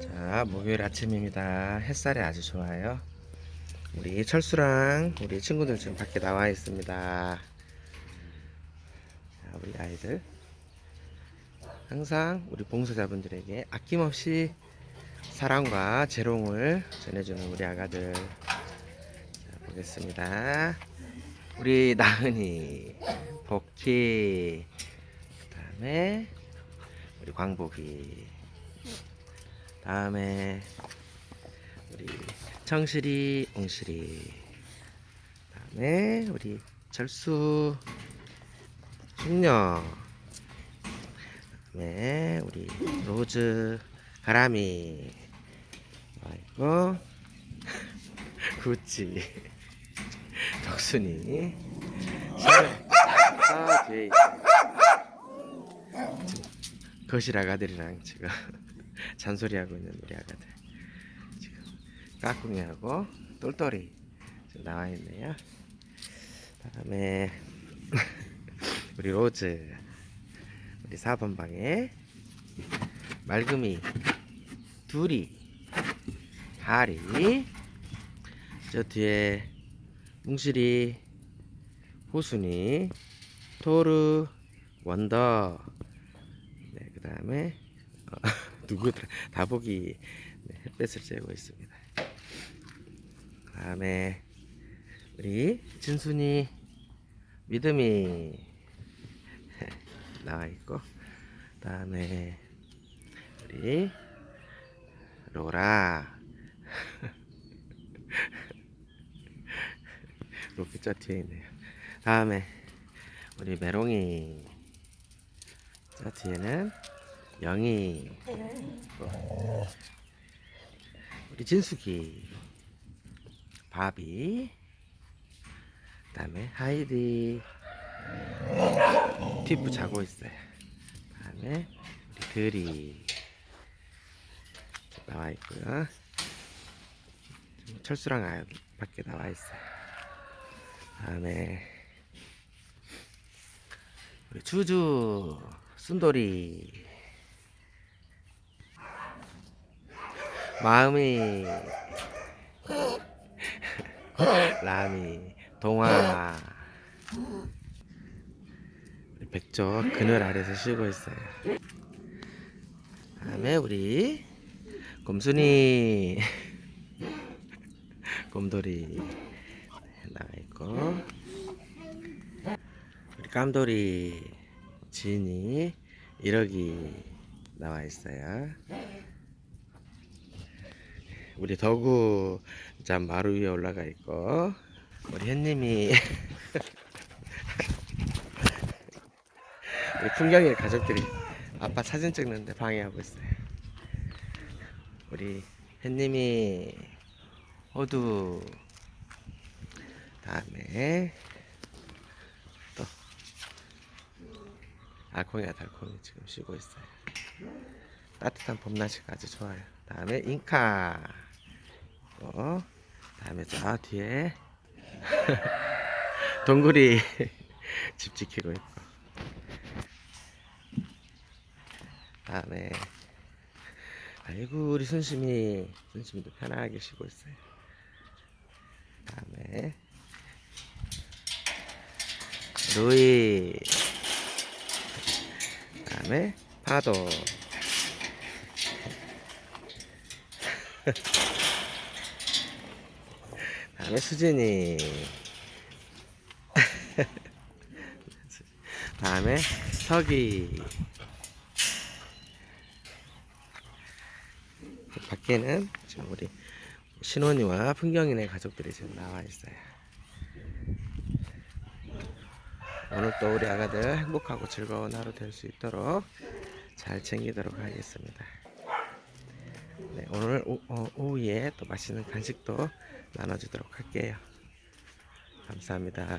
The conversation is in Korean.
자, 목요일 아침입니다. 햇살이 아주 좋아요. 우리 철수랑 우리 친구들 지금 밖에 나와 있습니다. 자, 우리 아이들. 항상 우리 봉사자분들에게 아낌없이 사랑과 재롱을 전해주는 우리 아가들. 자, 보겠습니다. 우리 나은이, 복희, 그 다음에 우리 광복이, 다음에 우리 청실이, 옹실이, 다음에 우리 철수, 숙녀, 다음에 우리 로즈, 가람이, 아이고, 구찌, 덕순이, 아 거실 아가들이랑 지금 잔소리하고 있는 우리 아가들. 지금 까꿍이하고 똘똘이 지금 나와 있네요. 다음에 우리 로즈 우리 4번 방에 말금이 둘이 하리. 저 뒤에 뭉실이 호순이 토르 원더. 네, 그 다음에 어, 누구더라 다복이 네, 햇볕을 쬐고 있습니다. 그 다음에 우리 진순이 믿음이 나와 있고 그 다음에 우리 로라. 저 뒤에 있네요. 다음에 우리 메롱이 저 뒤에는 있고, 우리 진숙이. 바비. 그다음에 하이디. 티프 자고 있어요. 그다음에 우리 들이 나와 있고요. 철수랑 아 밖에 나와 있어요. 다음에 우리 주주 순돌이 마음이. 라미 동화 백조 그늘 아래서 쉬고 있어요. 다음에 우리 곰순이. 곰돌이 나와 있고. 우리 깜돌이 진이 이러기 나와 있어요. 우리 덕우 잠 마루 위에 올라가 있고 우리 햇님이 우리 풍경의 가족들이 아빠 사진 찍는데 방해하고 있어요. 우리 햇님이 호두 다음에 또 알콩이와 달콩이 지금 쉬고 있어요. 따뜻한 봄날씨가 아주 좋아요. 다음에 잉카. 어, 다음에 저 뒤에. 동굴이 집 지키고 있고. 다음에. 아이고 우리 순심이 순심이도 편하게 쉬고 있어요. 다음에. 루이. 다음에 파도 다음에 수진이 다음에 석이 밖에는 지금 우리 신원이와 풍경이네 가족들이 지금 나와 있어요. 오늘 또 우리 아가들 행복하고 즐거운 하루 될 수 있도록 잘 챙기도록 하겠습니다. 네, 오늘 오, 어, 오후에 또 맛있는 간식도 나눠주도록 할게요. 감사합니다.